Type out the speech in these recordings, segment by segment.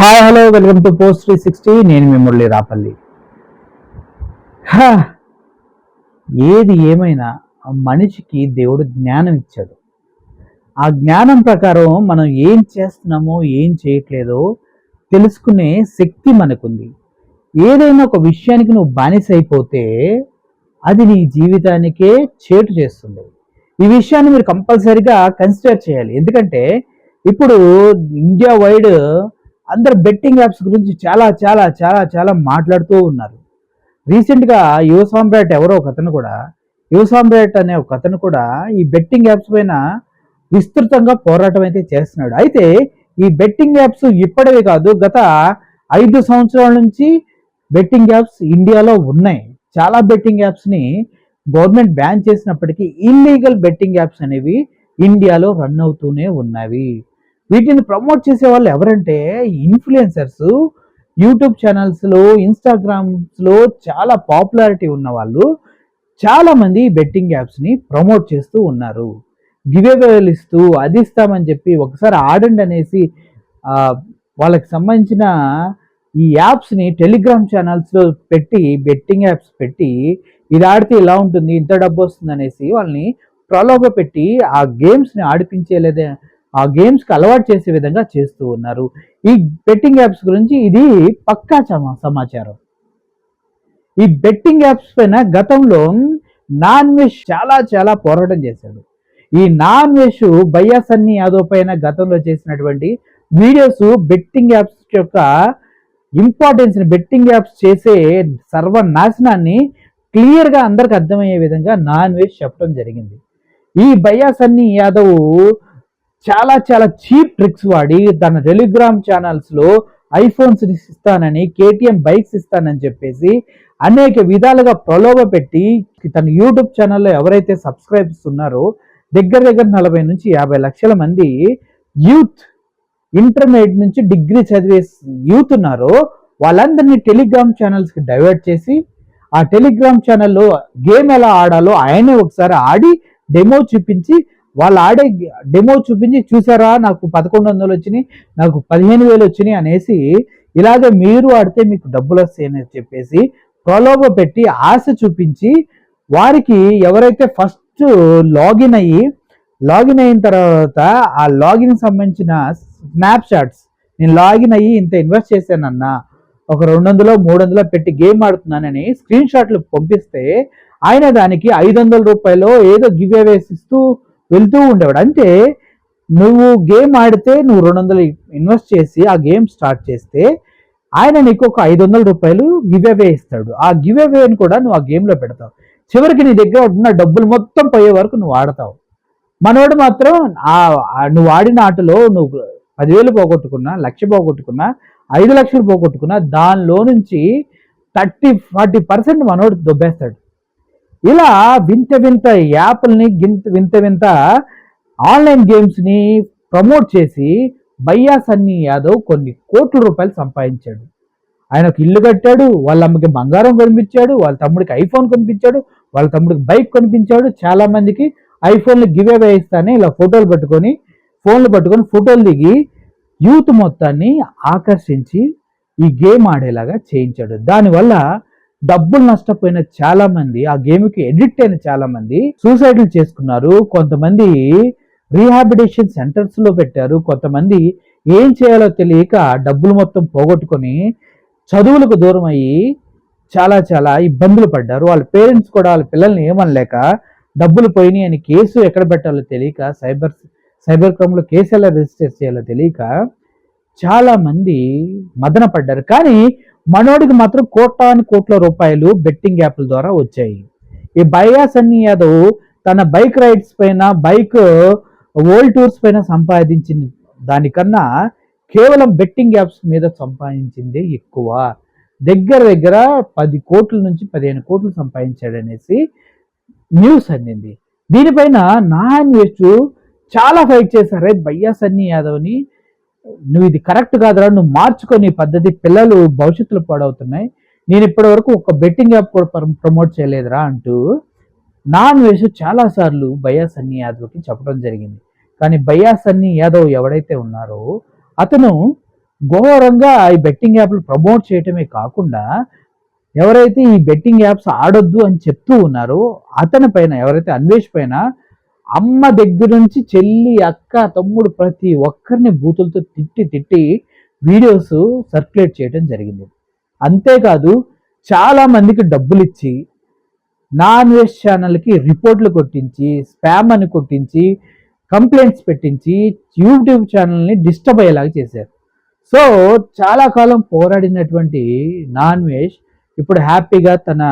Hi hello welcome to post three sixty నేను మీ మురళి రాపల్లి. హా, ఏది ఏమైనా మనిషికి దేవుడు జ్ఞానం ఇచ్చాడు. ఆ జ్ఞానం ప్రకారం మనం ఏం చేస్తున్నామో ఏం చేయట్లేదో తెలుసుకునే శక్తి మనకుంది. ఏదైనా ఒక విషయానికి నువ్వు బానిస అయిపోతే అది నీ జీవితానికే చేటు చేస్తుంది. ఈ విషయాన్ని మీరు కంపల్సరిగా కన్సిడర్ చేయాలి. ఎందుకంటే ఇప్పుడు ఇండియా వైడ్ అందరు బెట్టింగ్ యాప్స్ గురించి చాలా చాలా చాలా చాలా మాట్లాడుతూ ఉన్నారు. రీసెంట్గా యువ సామ్రాట్ ఎవరో ఒక అతను కూడా యువ సామ్రాట్ అనే ఒక అతను కూడా ఈ బెట్టింగ్ యాప్స్ పైన విస్తృతంగా పోరాటం అయితే చేస్తున్నాడు. అయితే ఈ బెట్టింగ్ యాప్స్ ఇప్పటివి కాదు గత ఐదు సంవత్సరాల నుంచి బెట్టింగ్ యాప్స్ ఇండియాలో ఉన్నాయి. చాలా బెట్టింగ్ యాప్స్ని గవర్నమెంట్ బ్యాన్ చేసినప్పటికీ ఇల్లీగల్ బెట్టింగ్ యాప్స్ అనేవి ఇండియాలో రన్ అవుతూనే ఉన్నవి. వీటిని ప్రమోట్ చేసే వాళ్ళు ఎవరంటే ఇన్ఫ్లుయెన్సర్స్ యూట్యూబ్ ఛానల్స్లో ఇన్స్టాగ్రామ్స్లో చాలా పాపులారిటీ ఉన్న వాళ్ళు చాలామంది బెట్టింగ్ యాప్స్ని ప్రమోట్ చేస్తూ ఉన్నారు. గివేవేలు ఇస్తూ అది ఇస్తామని చెప్పి ఒకసారి ఆడండి అనేసి వాళ్ళకి సంబంధించిన ఈ యాప్స్ని టెలిగ్రామ్ ఛానల్స్లో పెట్టి బెట్టింగ్ యాప్స్ పెట్టి ఇది ఆడితే ఇలా ఉంటుంది ఇంత డబ్బు వస్తుంది అనేసి వాళ్ళని ప్రలోభ పెట్టి ఆ గేమ్స్ని ఆడిపించేలేదే ఆ గేమ్స్కి అలవాటు చేసే విధంగా చేస్తూ ఉన్నారు. ఈ బెట్టింగ్ యాప్స్ గురించి ఇది పక్కా సమా- సమాచారం. ఈ బెట్టింగ్ యాప్స్ పైన గతంలో నాన్ వెజ్ చాలా చాలా పోరాటం చేశాడు. ఈ నాన్ వెజ్ బయ్యాసన్ని యాదవ్ పైన గతంలో చేసినటువంటి వీడియోస్ బెట్టింగ్ యాప్స్ యొక్క ఇంపార్టెన్స్ బెట్టింగ్ యాప్స్ చేసే సర్వనాశనాన్ని క్లియర్గా అందరికి అర్థమయ్యే విధంగా నాన్ వెజ్ చెప్పడం జరిగింది. ఈ బయ్యాసన్ని యాదవ్ చాలా చాలా చీప్ ట్రిక్స్ వాడి తన టెలిగ్రామ్ ఛానల్స్లో ఐఫోన్స్ ఇస్తానని కేటీఎం బైక్స్ ఇస్తానని చెప్పేసి అనేక విధాలుగా ప్రలోభ పెట్టి తన యూట్యూబ్ ఛానల్లో ఎవరైతే సబ్స్క్రైబ్స్ ఉన్నారో దగ్గర దగ్గర నలభై నుంచి యాభై లక్షల మంది యూత్ ఇంటర్మీడియట్ నుంచి డిగ్రీ చదివే యూత్ ఉన్నారో వాళ్ళందరినీ టెలిగ్రామ్ ఛానల్స్కి డైవర్ట్ చేసి ఆ టెలిగ్రామ్ ఛానల్లో గేమ్ ఎలా ఆడాలో ఆయనే ఒకసారి ఆడి డెమో చూపించి వాళ్ళు ఆడే డెమో చూపించి చూసారా? నాకు పదకొండు వందలు వచ్చినాయి నాకు పదిహేను వేలు వచ్చినాయి అనేసి ఇలాగ మీరు ఆడితే మీకు డబ్బులు వస్తాయని చెప్పేసి ప్రలోభ పెట్టి ఆశ చూపించి వారికి ఎవరైతే ఫస్ట్ లాగిన్ అయ్యి లాగిన్ అయిన తర్వాత ఆ లాగిన్ సంబంధించిన స్నాప్ షాట్స్ నేను లాగిన్ అయ్యి ఇంత ఇన్వెస్ట్ చేశానన్నా ఒక రెండు వందలో మూడు వందలో పెట్టి గేమ్ ఆడుతున్నానని స్క్రీన్ షాట్లు పంపిస్తే ఆయన దానికి ఐదు వందల రూపాయలు ఏదో గివ్ అవేస్ ఇస్తూ వెళ్తూ ఉండేవాడు. అంటే నువ్వు గేమ్ ఆడితే నువ్వు రెండు వందలు ఇన్వెస్ట్ చేసి ఆ గేమ్ స్టార్ట్ చేస్తే ఆయన నీకు ఒక ఐదు వందల రూపాయలు గివ్ అవే ఇస్తాడు. ఆ గివ్ అవేని కూడా నువ్వు ఆ గేమ్లో పెడతావు. చివరికి నీ దగ్గర ఉన్న డబ్బులు మొత్తం పోయే వరకు నువ్వు ఆడతావు. మనోడు మాత్రం ఆ నువ్వు ఆడిన ఆటలో నువ్వు పదివేలు పోగొట్టుకున్నా లక్ష పోగొట్టుకున్నా ఐదు లక్షలు పోగొట్టుకున్నా దానిలో నుంచి థర్టీ ఫార్టీ పర్సెంట్ మనోడు దొబ్బేస్తాడు. ఇలా వింత వింత యాప్ల్ని గింత వింత వింత ఆన్లైన్ గేమ్స్ని ప్రమోట్ చేసి బయ్యా సన్నీ యాదవ్ కొన్ని కోట్ల రూపాయలు సంపాదించాడు. ఆయనకు ఇల్లు కట్టాడు వాళ్ళ అమ్మకి బంగారం కొనిపించాడు వాళ్ళ తమ్ముడికి ఐఫోన్ కొనిపించాడు వాళ్ళ తమ్ముడికి బైక్ కొనిపించాడు. చాలా మందికి ఐఫోన్లు గివే వేయిస్తానే ఇలా ఫోటోలు పట్టుకొని ఫోన్లు పట్టుకొని ఫోటోలు దిగి యూత్ మొత్తాన్ని ఆకర్షించి ఈ గేమ్ ఆడేలాగా చేయించాడు. దానివల్ల డబ్బులు నష్టపోయిన చాలా మంది ఆ గేమ్కి ఎడిక్ట్ అయిన చాలా మంది సూసైడ్లు చేసుకున్నారు. కొంతమంది రీహాబిటేషన్ సెంటర్స్లో పెట్టారు. కొంతమంది ఏం చేయాలో తెలియక డబ్బులు మొత్తం పోగొట్టుకొని చదువులకు దూరం అయ్యి చాలా చాలా ఇబ్బందులు పడ్డారు. వాళ్ళ పేరెంట్స్ కూడా వాళ్ళ పిల్లల్ని ఏమనలేక డబ్బులు పోయినాయి అని కేసు ఎక్కడ పెట్టాలో తెలియక సైబర్ సైబర్ క్రైమ్లో కేసు ఎలా రిజిస్టర్ చేయాలో తెలియక చాలా మంది మదన పడ్డారు. కానీ మనోడికి మాత్రం కోటాని కోట్ల రూపాయలు బెట్టింగ్ యాప్ల ద్వారా వచ్చాయి. ఈ బయా సన్నీ యాదవ్ తన బైక్ రైడ్స్ పైన బైక్ వరల్డ్ టూర్స్ పైన సంపాదించిన దానికన్నా కేవలం బెట్టింగ్ యాప్స్ మీద సంపాదించిందే ఎక్కువ. దగ్గర దగ్గర పది కోట్ల నుంచి పదిహేను కోట్లు సంపాదించాడు అనేసి న్యూస్ అందింది. దీనిపైన నాన్ వెజ్ చాలా ఫైట్ చేశారు బయ్యా సన్నీ యాదవ్ని. నువ్వు ఇది కరెక్ట్ కాదురా నువ్వు మార్చుకొని పద్ధతి పిల్లలు భవిష్యత్తులో పాడవుతున్నాయి. నేను ఇప్పటి వరకు ఒక బెట్టింగ్ యాప్ కూడా ప్రమోట్ చేయలేదురా అంటూ నాన్ వెజ్ చాలా సార్లు బయ్యా సన్నీ యాదవ్కి చెప్పడం జరిగింది. కానీ బయ్యా సన్నీ యాదవ్ ఎవడైతే ఉన్నారో అతను ఘోరంగా ఈ బెట్టింగ్ యాప్లు ప్రమోట్ చేయటమే కాకుండా ఎవరైతే ఈ బెట్టింగ్ యాప్స్ ఆడొద్దు అని చెప్తూ ఉన్నారో అతని పైన ఎవరైతే అన్వేష్ పైన అమ్మ దగ్గర నుంచి చెల్లి అక్క తమ్ముడు ప్రతి ఒక్కరిని బూతులతో తిట్టి తిట్టి వీడియోస్ సర్క్యులేట్ చేయడం జరిగింది. అంతేకాదు చాలా మందికి డబ్బులు ఇచ్చి నాన్ వెజ్ ఛానల్కి రిపోర్ట్లు కొట్టించి స్పామ్ అని కొట్టించి కంప్లైంట్స్ పెట్టించి యూట్యూబ్ ఛానల్ని డిస్టర్బ్ అయ్యేలాగా చేశారు. సో చాలా కాలం పోరాడినటువంటి నాన్ వెజ్ ఇప్పుడు హ్యాపీగా తన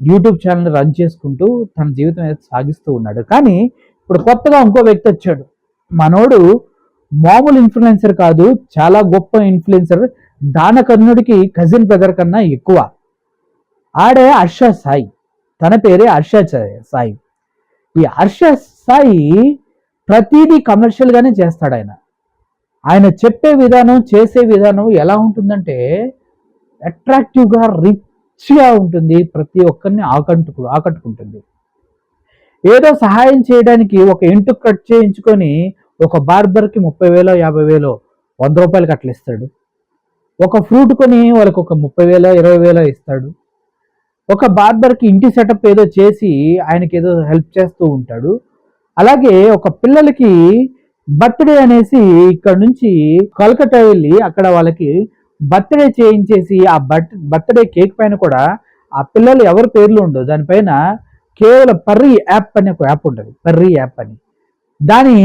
యూట్యూబ్ ఛానల్ రన్ చేసుకుంటూ తన జీవితం అయితే సాగిస్తూ ఉన్నాడు. కానీ ఇప్పుడు కొత్తగా ఇంకో వ్యక్తి వచ్చాడు. మనోడు మామూలు ఇన్ఫ్లుయెన్సర్ కాదు చాలా గొప్ప ఇన్ఫ్లుయెన్సర్ దానకర్ణుడికి కజిన్ బ్రదర్ కన్నా ఎక్కువ. ఆడే హర్ష సాయి. తన పేరే హర్ష సాయి. ఈ హర్ష సాయి ప్రతిదీ కమర్షియల్గానే చేస్తాడు ఆయన. ఆయన చెప్పే విధానం చేసే విధానం ఎలా ఉంటుందంటే అట్రాక్టివ్గా రిచ్ గా ఉంటుంది ప్రతి ఒక్కరిని ఆకట్టుకు ఆకట్టుకుంటుంది. ఏదో సహాయం చేయడానికి ఒక ఇంటు కట్ చేయించుకొని ఒక బార్బర్కి ముప్పై వేలో యాభై వేలో వంద రూపాయలకి అట్లా ఇస్తాడు ఒక ఫ్రూట్ కొని వాళ్ళకి ఒక ముప్పై వేలో ఇరవై వేలో ఇస్తాడు. ఒక బార్బర్కి ఇంటి సెటప్ ఏదో చేసి ఆయనకి ఏదో హెల్ప్ చేస్తూ ఉంటాడు. అలాగే ఒక పిల్లలకి బర్త్డే అనేసి ఇక్కడ నుంచి కోల్కతా వెళ్ళి అక్కడ వాళ్ళకి బర్త్డే చేయించేసి ఆ బర్త్ బర్త్డే కేక్ పైన కూడా ఆ పిల్లలు ఎవరి పేర్లు ఉండవు. దానిపైన కేవలం పర్రీ యాప్ అని ఒక యాప్ ఉంటుంది. పర్రీ యాప్ అని. దాని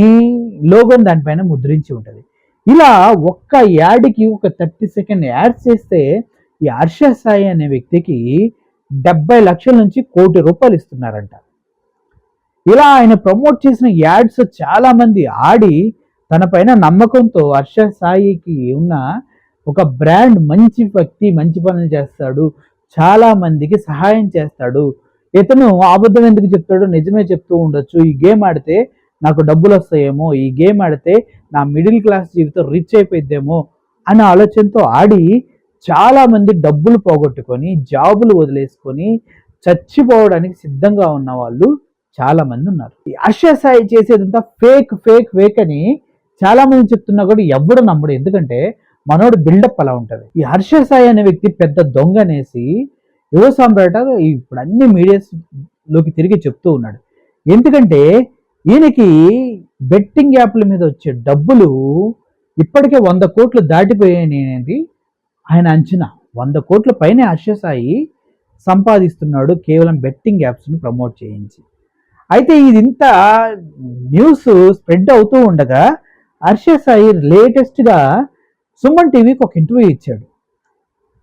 లోగోని దానిపైన ముద్రించి ఉంటుంది. ఇలా ఒక్క యాడ్కి ఒక థర్టీ సెకండ్ యాడ్ చేస్తే ఈ హర్ష సాయి అనే వ్యక్తికి డెబ్బై లక్షల నుంచి కోటి రూపాయలు ఇస్తున్నారంట. ఇలా ఆయన ప్రమోట్ చేసిన యాడ్స్ చాలామంది ఆడి తన పైన నమ్మకంతో హర్ష సాయికి ఉన్న ఒక బ్రాండ్ మంచి వ్యక్తి మంచి పనులు చేస్తాడు చాలా మందికి సహాయం చేస్తాడు. ఇతను అబద్ధం ఎందుకు చెప్తాడు నిజమే చెప్తూ ఉండొచ్చు. ఈ గేమ్ ఆడితే నాకు డబ్బులు వస్తాయేమో ఈ గేమ్ ఆడితే నా మిడిల్ క్లాస్ జీవితం రిచ్ అయిపోయిద్దేమో అనే ఆలోచనతో ఆడి చాలా మంది డబ్బులు పోగొట్టుకొని జాబులు వదిలేసుకొని చచ్చిపోవడానికి సిద్ధంగా ఉన్న వాళ్ళు చాలా మంది ఉన్నారు. ఈ అశ్వసాయి చేసేదంతా ఫేక్ ఫేక్ ఫేక్ అని చాలా మంది చెప్తున్నా కూడా ఎవడు నమ్మడు. ఎందుకంటే మనోడు బిల్డప్ అలా ఉంటుంది. ఈ హర్ష సాయి అనే వ్యక్తి పెద్ద దొంగ అనేసి యువ సామ్రాట్ ఇప్పుడు అన్ని మీడియాస్లోకి తిరిగి చెప్తూ ఉన్నాడు. ఎందుకంటే ఈయనకి బెట్టింగ్ యాప్ల మీద వచ్చే డబ్బులు ఇప్పటికే వంద కోట్లు దాటిపోయాయి అనేది ఆయన అంచనా. వంద కోట్ల పైనే హర్ష సాయి సంపాదిస్తున్నాడు కేవలం బెట్టింగ్ యాప్స్ను ప్రమోట్ చేయించి. అయితే ఇది ఇంత న్యూస్ స్ప్రెడ్ అవుతూ ఉండగా హర్ష సాయి లేటెస్ట్గా సుమన్ టీవీకి ఒక ఇంటర్వ్యూ ఇచ్చాడు.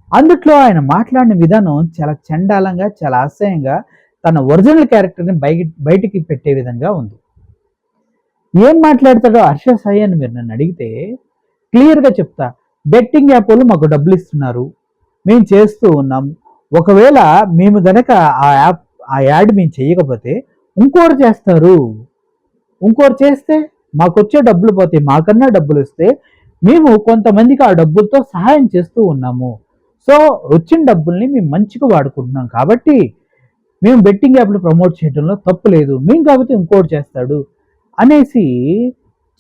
అందుట్లో ఆయన మాట్లాడిన విధానం చాలా చండాలంగా చాలా అసహ్యంగా తన ఒరిజినల్ క్యారెక్టర్ని బయట బయటికి పెట్టే విధంగా ఉంది. ఏం మాట్లాడతాడో హర్ష సాయి అని మీరు నన్ను అడిగితే క్లియర్గా చెప్తా. బెట్టింగ్ యాప్ వాళ్ళు మాకు డబ్బులు ఇస్తున్నారు. మేము చేస్తూ ఉన్నాం. ఒకవేళ మేము గనక ఆ యాప్ ఆ యాడ్ మేము చేయకపోతే ఇంకోటి చేస్తారు. ఇంకోటి చేస్తే మాకు వచ్చే డబ్బులు పోతే మాకన్నా డబ్బులు వస్తే మేము కొంతమందికి ఆ డబ్బులతో సహాయం చేస్తూ ఉన్నాము. సో వచ్చిన డబ్బుల్ని మేము మంచిగా వాడుకుంటున్నాం కాబట్టి మేము బెట్టింగ్ యాప్లు ప్రమోట్ చేయడంలో తప్పు లేదు. మేము కాకపోతే ఇంకోటి చేస్తాడు అనేసి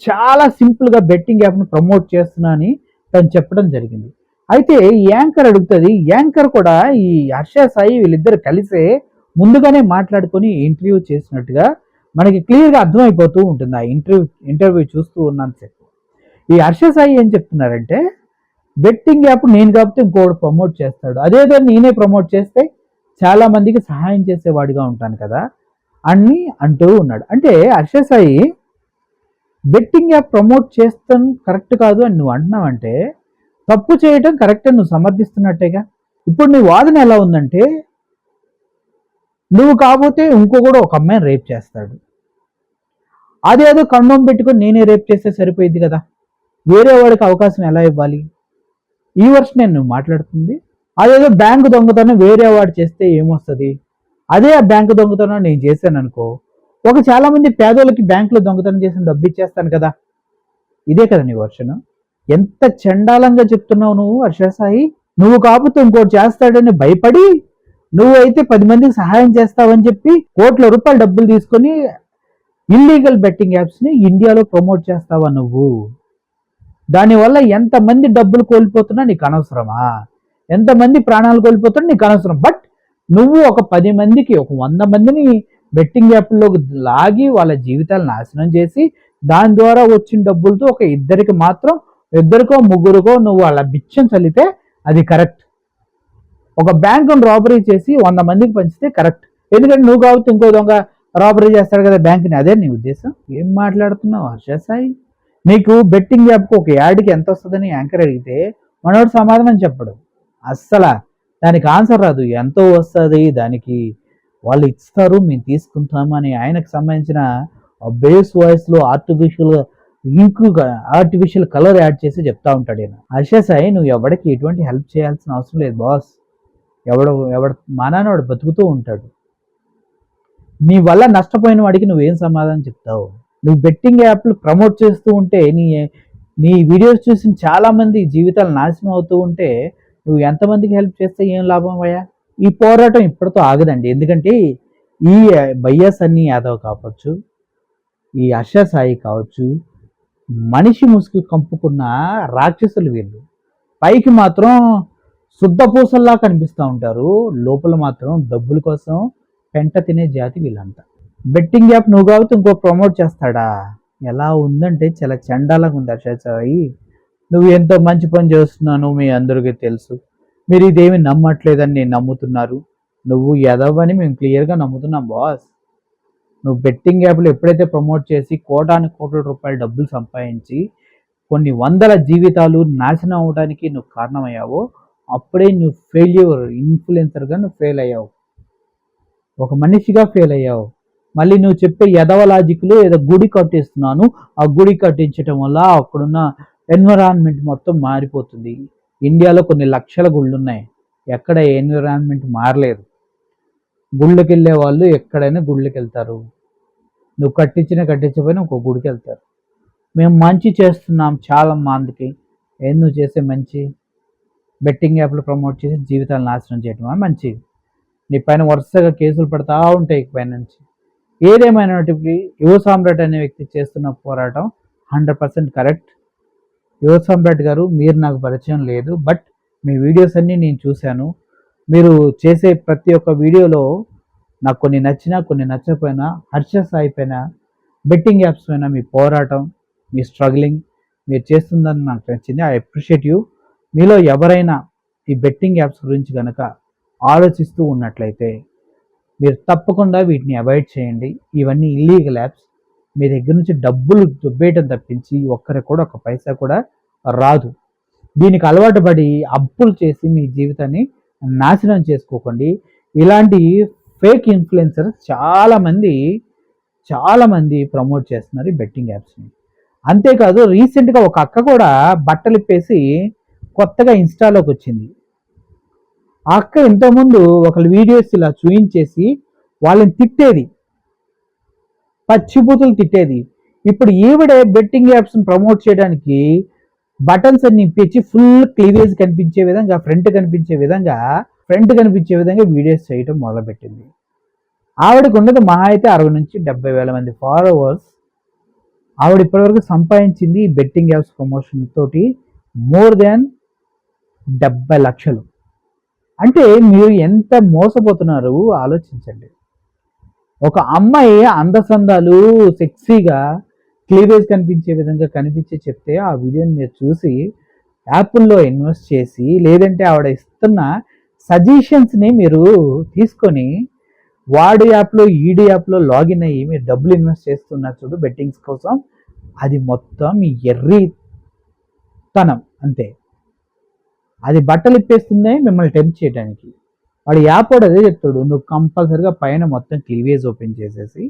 చాలా సింపుల్గా బెట్టింగ్ యాప్ను ప్రమోట్ చేస్తున్నా అని తను చెప్పడం జరిగింది. అయితే యాంకర్ అడుగుతుంది యాంకర్ కూడా ఈ హర్ష సాయి వీళ్ళిద్దరు కలిసే ముందుగానే మాట్లాడుకొని ఇంటర్వ్యూ చేసినట్టుగా మనకి క్లియర్గా అర్థమైపోతూ ఉంటుంది. ఆ ఇంటర్వ్యూ ఇంటర్వ్యూ చూస్తూ ఉన్నాను సార్ ఈ హర్ష సాయి ఏం చెప్తున్నారంటే బెట్టింగ్ యాప్ నేను కాబట్టి ఇంకోటి ప్రమోట్ చేస్తాడు. అదేదో నేనే ప్రమోట్ చేస్తే చాలా మందికి సహాయం చేసేవాడిగా ఉంటాను కదా అని అంటూ ఉన్నాడు. అంటే Harsha Sai betting app promote చేస్తాను కరెక్ట్ కాదు అని నువ్వు అంటున్నావంటే తప్పు చేయటం కరెక్ట్ అని నువ్వు సమర్థిస్తున్నట్టేగా? ఇప్పుడు నీ వాదన ఎలా ఉందంటే నువ్వు కాకపోతే ఇంకో కూడా ఒక అమ్మాయిని రేప్ చేస్తాడు. అదేదో కండం పెట్టుకొని నేనే రేప్ చేస్తే సరిపోయింది కదా? వేరే వాడికి అవకాశం ఎలా ఇవ్వాలి? ఈ వర్షం నేను మాట్లాడుతుంది. అదేదో బ్యాంకు దొంగతనం వేరే వాడు చేస్తే ఏమొస్తుంది? అదే ఆ బ్యాంకు దొంగతనం నేను చేశాను అనుకో ఒక చాలా మంది పేదోళ్ళకి బ్యాంకులో దొంగతనం చేసిన డబ్బు ఇచ్చేస్తాను కదా. ఇదే కదా నీ వర్షను. ఎంత చండాలంగా చెప్తున్నావు నువ్వు వర్షసాయి నువ్వు కాకపోతే ఇంకోటి చేస్తాడని భయపడి నువ్వైతే పది మందికి సహాయం చేస్తావని చెప్పి కోట్ల రూపాయల డబ్బులు తీసుకొని ఇల్లీగల్ బెట్టింగ్ యాప్స్ని ఇండియాలో ప్రమోట్ చేస్తావా నువ్వు? దానివల్ల ఎంతమంది డబ్బులు కోల్పోతున్నా నీకు అనవసరమా? ఎంతమంది ప్రాణాలు కోల్పోతున్నా నీకు అనవసరం. బట్ నువ్వు ఒక పది మందికి ఒక వంద మందిని బెట్టింగ్ యాప్లోకి లాగి వాళ్ళ జీవితాలు నాశనం చేసి దాని ద్వారా వచ్చిన డబ్బులతో ఒక ఇద్దరికి మాత్రం ఇద్దరికో ముగ్గురికో నువ్వు వాళ్ళ బిచ్చం చల్లితే అది కరెక్ట్ ఒక బ్యాంకును రాబరీ చేసి వంద మందికి పంచితే కరెక్ట్ ఎందుకంటే నువ్వు కాబట్టి ఇంకో దొంగ రాబరీ చేస్తాడు కదా బ్యాంక్ని. అదే నీ ఉద్దేశం? ఏం మాట్లాడుతున్నావు హర్ష సాయి? నీకు బెట్టింగ్ యాప్కి ఒక యాడ్కి ఎంత వస్తుందని యాంకర్ అడిగితే మనోడు సమాధానం చెప్పడు. అస్సలా. దానికి ఆన్సర్ రాదు. ఎంతో వస్తుంది దానికి వాళ్ళు ఇస్తారు మేము తీసుకుంటాము అని ఆయనకు సంబంధించిన బేస్ వాయిస్లో artificial ink artificial colour add చేసి చెప్తా ఉంటాడు ఈయన. హర్ష సాయి నువ్వు ఎవరికి ఎటువంటి హెల్ప్ చేయాల్సిన అవసరం లేదు బాస్ ఎవడ మా మానానోడు బతుకుతూ ఉంటాడు. నీ వల్ల నష్టపోయిన వాడికి నువ్వేం సమాధానం చెప్తావు? నువ్వు బెట్టింగ్ యాప్లు ప్రమోట్ చేస్తూ ఉంటే నీ నీ వీడియోస్ చూసిన చాలామంది జీవితాలు నాశనం అవుతూ ఉంటే నువ్వు ఎంతమందికి హెల్ప్ చేస్తే ఏం లాభం అయ్యా? ఈ పోరాటం ఇప్పటితో ఆగదండి. ఎందుకంటే ఈ బయ్యా సన్నీ యాదవ్ కావచ్చు ఈ అర్ష సాయి కావచ్చు మనిషి ముసుగు కంపుకున్న రాక్షసులు వీళ్ళు. పైకి మాత్రం శుద్ధపూసల్లా కనిపిస్తూ ఉంటారు. లోపల మాత్రం డబ్బుల కోసం పెంట తినే జాతి వీళ్ళంతా. బెట్టింగ్ యాప్ నువ్వు కాబట్టి ఇంకో ప్రమోట్ చేస్తాడా? ఎలా ఉందంటే చాలా చండాలంగా ఉంది హర్ష సాయి. నువ్వు ఎంతో మంచి పని చేస్తున్నాను మీ అందరికీ తెలుసు. మీరు ఇదేమి నమ్మట్లేదని నేను నమ్ముతున్నారు. నువ్వు ఎదవని మేము క్లియర్గా నమ్ముతున్నాం బాస్. నువ్వు బెట్టింగ్ యాప్లు ఎప్పుడైతే ప్రమోట్ చేసి కోటాను కోట్ల రూపాయల డబ్బులు సంపాదించి కొన్ని వందల జీవితాలు నాశనం అవడానికి నువ్వు కారణమయ్యావో అప్పుడే నువ్వు ఫెయిల్యూర్ ఇన్ఫ్లుయెన్సర్గా నువ్వు ఫెయిల్ అయ్యావు. ఒక మనిషిగా ఫెయిల్ అయ్యావు. మళ్ళీ నువ్వు చెప్పే యదవ లాజిక్లు ఏదో గుడి కట్టిస్తున్నాను. ఆ గుడి కట్టించడం వల్ల అక్కడున్న ఎన్విరాన్మెంట్ మొత్తం మారిపోతుంది. ఇండియాలో కొన్ని లక్షల గుళ్ళు ఉన్నాయి ఎక్కడ ఎన్విరాన్మెంట్ మారలేదు. గుళ్ళకి వెళ్ళే వాళ్ళు ఎక్కడైనా గుళ్ళకి వెళ్తారు నువ్వు కట్టించిన కట్టించకపోయినా ఒక గుడికి వెళ్తారు మేము మంచి చేస్తున్నాం చాలా మందికి. ఏం నువ్వు చేసే మంచి? బెట్టింగ్ యాప్లు ప్రమోట్ చేసి జీవితాలు నాశనం చేయటం మంచిది నీ పైన వరుసగా కేసులు పడతా ఉంటాయి పైన నుంచి. ఏదేమైనప్పటికీ యువ సామ్రాట్ అనే వ్యక్తి చేస్తున్న పోరాటం హండ్రెడ్ పర్సెంట్ కరెక్ట్. యువ సామ్రాట్ గారు మీరు నాకు పరిచయం లేదు బట్ మీ వీడియోస్ అన్నీ నేను చూశాను. మీరు చేసే ప్రతి ఒక్క వీడియోలో నాకు కొన్ని నచ్చినా కొన్ని నచ్చకపోయినా హర్ష అయిపోయినా బెట్టింగ్ యాప్స్ పైన మీ పోరాటం మీ స్ట్రగ్లింగ్ మీరు చేస్తుందని నాకు నచ్చింది. I appreciate you. మీలో ఎవరైనా ఈ బెట్టింగ్ యాప్స్ గురించి కనుక ఆలోచిస్తూ ఉన్నట్లయితే మీరు తప్పకుండా వీటిని అవాయిడ్ చేయండి. ఇవన్నీ ఇల్లీగల్ యాప్స్ మీ దగ్గర నుంచి డబ్బులు దుబ్బేయటం తప్పించి ఒక్కరికి కూడా ఒక పైసా కూడా రాదు. దీనికి అలవాటు పడి అప్పులు చేసి మీ జీవితాన్ని నాశనం చేసుకోకండి. ఇలాంటి ఫేక్ ఇన్ఫ్లుయెన్సర్ చాలామంది చాలామంది ప్రమోట్ చేస్తున్నారు ఈ బెట్టింగ్ యాప్స్ని అంతేకాదు రీసెంట్గా ఒక అక్క కూడా బట్టలు ఇప్పేసి కొత్తగా ఇన్స్టాలోకి వచ్చింది. ఆ అక్క ఇంతకుముందు ఒకళ్ళ వీడియోస్ ఇలా చూయించేసి వాళ్ళని తిట్టేది. పచ్చిబూతులు తిట్టేది. ఇప్పుడు ఈవిడే బెట్టింగ్ యాప్స్ని ప్రమోట్ చేయడానికి బటన్స్ అన్ని ఇప్పించి ఫుల్ క్లీవేజ్ కనిపించే విధంగా ఫ్రంట్ కనిపించే విధంగా ఫ్రంట్ కనిపించే విధంగా వీడియోస్ చేయటం మొదలుపెట్టింది. ఆవిడకు ఉన్నది మహా అయితే అరవై నుంచి డెబ్బై వేల మంది ఫాలోవర్స్. ఆవిడ ఇప్పటివరకు సంపాదించింది బెట్టింగ్ యాప్స్ ప్రమోషన్ తోటి మోర్ దాన్ డెబ్బై లక్షలు. అంటే మీరు ఎంత మోసపోతున్నారు ఆలోచించండి. ఒక అమ్మాయి అందసందాలు సెక్సీగా క్లీవేజ్ కనిపించే విధంగా కనిపించి చెప్తే ఆ వీడియోని మీరు చూసి యాప్ల్లో ఇన్వెస్ట్ చేసి లేదంటే ఆవిడ ఇస్తున్న సజెషన్స్ని మీరు తీసుకొని వాడి యాప్లో ఈడి యాప్లో లాగిన్ అయ్యి మీరు డబ్బులు ఇన్వెస్ట్ చేస్తున్నారు చూడు బెట్టింగ్స్ కోసం. అది మొత్తం మీ ఎర్రితనం అంతే. అది బట్టలు ఇప్పేస్తుందే మిమ్మల్ని టెంప్ చేయడానికి వాడు యాప్ కూడా అదే చెప్తాడు నువ్వు కంపల్సరిగా పైన మొత్తం క్లీవేజ్ ఓపెన్ చేసేసి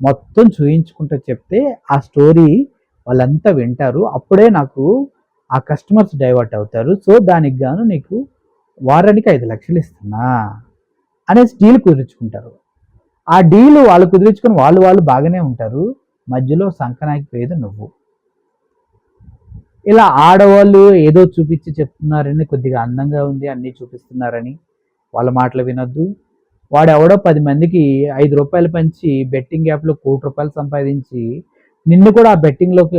మొత్తం చూయించుకుంటూ చెప్తే ఆ స్టోరీ వాళ్ళంతా వింటారు. అప్పుడే నాకు ఆ కస్టమర్స్ డైవర్ట్ అవుతారు. సో దానికి గాను నీకు వారానికి ఐదు లక్షలు ఇస్తున్నా అనేసి డీల్ కుదుర్చుకుంటారు. ఆ డీలు వాళ్ళు కుదిరించుకొని వాళ్ళు వాళ్ళు బాగానే ఉంటారు. మధ్యలో సంకనాకి పోయేది నువ్వు. ఇలా ఆడవాళ్ళు ఏదో చూపించి చెప్తున్నారని కొద్దిగా అందంగా ఉంది అన్నీ చూపిస్తున్నారని. వాళ్ళ మాటలు వినొద్దు. వాడు ఎవడో పది మందికి ఐదు రూపాయలు పంచి బెట్టింగ్ యాప్లో కోటి రూపాయలు సంపాదించి నిన్ను కూడా ఆ బెట్టింగ్లోకి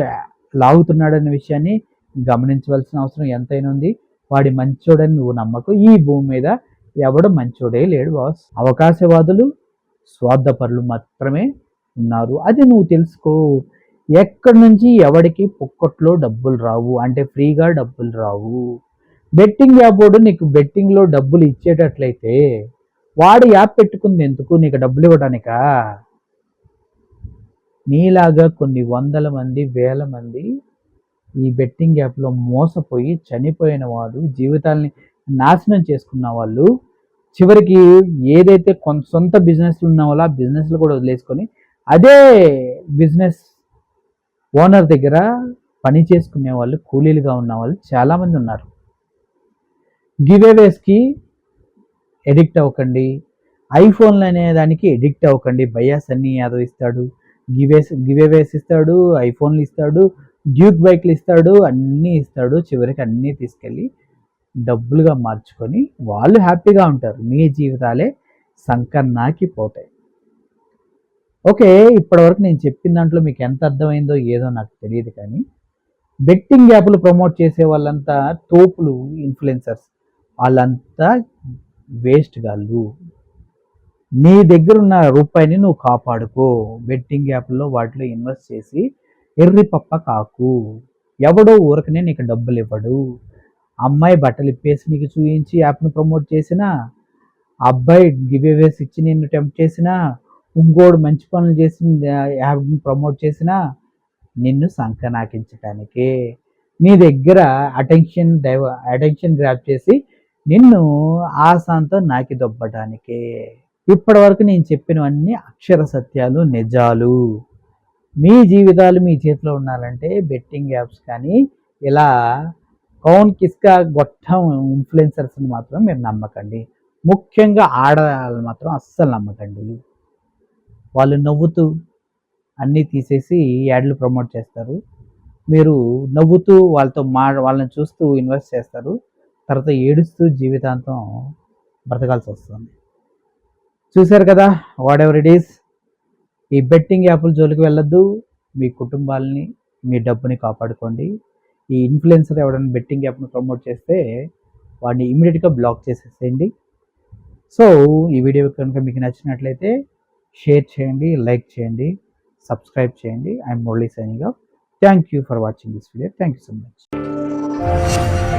లాగుతున్నాడనే విషయాన్ని గమనించవలసిన అవసరం ఎంతైనా ఉంది. వాడి మంచోడని నువ్వు నమ్మకు. ఈ భూమి మీద ఎవడు మంచోడే లేడు బాస్. అవకాశవాదులు స్వార్థపరులు మాత్రమే ఉన్నారు. అది నువ్వు తెలుసుకో. ఎక్కడి నుంచి ఎవడికి పొక్కట్లో డబ్బులు రావు? అంటే ఫ్రీగా డబ్బులు రావు. బెట్టింగ్ యాప్ వాడు నీకు బెట్టింగ్లో డబ్బులు ఇచ్చేటట్లయితే వాడు యాప్ పెట్టుకుంది ఎందుకు? నీకు డబ్బులు ఇవ్వడానిక? నీలాగా కొన్ని వందల మంది వేల మంది ఈ బెట్టింగ్ యాప్లో మోసపోయి చనిపోయిన వాడు జీవితాల్ని నాశనం చేసుకున్న వాళ్ళు చివరికి ఏదైతే కొంత సొంత బిజినెస్లు ఉన్న వాళ్ళు ఆ బిజినెస్లు కూడా వదిలేసుకొని అదే బిజినెస్ ఓనర్ దగ్గర పని చేసుకునే వాళ్ళు కూలీలుగా ఉన్న వాళ్ళు చాలామంది ఉన్నారు. గివేవేస్కి ఎడిక్ట్ అవ్వకండి. ఐఫోన్లు అనే దానికి ఎడిక్ట్ అవ్వకండి. బయాస్ అన్ని యాదవ్ ఇస్తాడు. గివేస్ గివేవేస్ ఇస్తాడు ఐఫోన్లు ఇస్తాడు డ్యూక్ బైక్లు ఇస్తాడు అన్నీ ఇస్తాడు. చివరికి అన్నీ తీసుకెళ్ళి డబ్బులుగా మార్చుకొని వాళ్ళు హ్యాపీగా ఉంటారు. మీ జీవితాలే సంకన్నాకి పోతాయి. ఓకే ఇప్పటివరకు నేను చెప్పిన దాంట్లో మీకు ఎంత అర్థమైందో ఏదో నాకు తెలియదు కానీ బెట్టింగ్ యాప్లు ప్రమోట్ చేసే వాళ్ళంతా తోపులు ఇన్ఫ్లుయెన్సర్స్. వాళ్ళంతా వేస్ట్ గాళ్ళు. నీ దగ్గర ఉన్న రూపాయిని నువ్వు కాపాడుకో. బెట్టింగ్ యాప్లో వాటిలో ఇన్వెస్ట్ చేసి ఎర్రి పప్ప కాకు. ఎవడో ఊరకనే నీకు డబ్బులు ఇవ్వడు అమ్మాయి బట్టలు ఇప్పేసి నీకు చూపించి యాప్ను ప్రమోట్ చేసినా అబ్బాయి గివేవేస్ ఇచ్చి నిన్ను టెంప్ట్ చేసినా ఇంకోడు మంచి పనులు చేసి యాప్ని ప్రమోట్ చేసినా నిన్ను సంకనాకించటానికే. నీ దగ్గర అటెన్షన్ డైవ అటెన్షన్ గ్రాప్ చేసి నిన్ను ఆశాంతో నాకి దొబ్బటానికే. ఇప్పటి వరకు నేను చెప్పినవన్నీ అక్షర సత్యాలు నిజాలు. మీ జీవితాలు మీ చేతిలో ఉండాలంటే బెట్టింగ్ యాప్స్ కానీ ఇలా కౌన్ కిస్కా గొట్టం ఇన్ఫ్లుయెన్సర్స్ని మాత్రం మీరు నమ్మకండి. ముఖ్యంగా ఆడవాళ్ళు మాత్రం అస్సలు నమ్మకండి. వాళ్ళు నవ్వుతూ అన్నీ తీసేసి యాడ్లు ప్రమోట్ చేస్తారు. మీరు నవ్వుతూ వాళ్ళతో మా వాళ్ళని చూస్తూ ఇన్వెస్ట్ చేస్తారు. తర్వాత ఏడుస్తూ జీవితాంతం బ్రతకాల్సి వస్తుంది. చూశారు కదా? వాట్ ఎవర్ ఇట్ ఈస్ ఈ బెట్టింగ్ యాప్ల జోలికి వెళ్ళొద్దు. మీ కుటుంబాలని మీ డబ్బుని కాపాడుకోండి. ఈ ఇన్ఫ్లుయెన్సర్ ఎవరైనా బెట్టింగ్ యాప్ను ప్రమోట్ చేస్తే వాడిని ఇమీడియట్గా బ్లాక్ చేసేసేయండి. సో ఈ వీడియో కనుక మీకు నచ్చినట్లయితే షేర్ చేయండి లైక్ చేయండి సబ్స్క్రైబ్ చేయండి. I'm Murali signing. Thank you for watching this video. Thank you so much.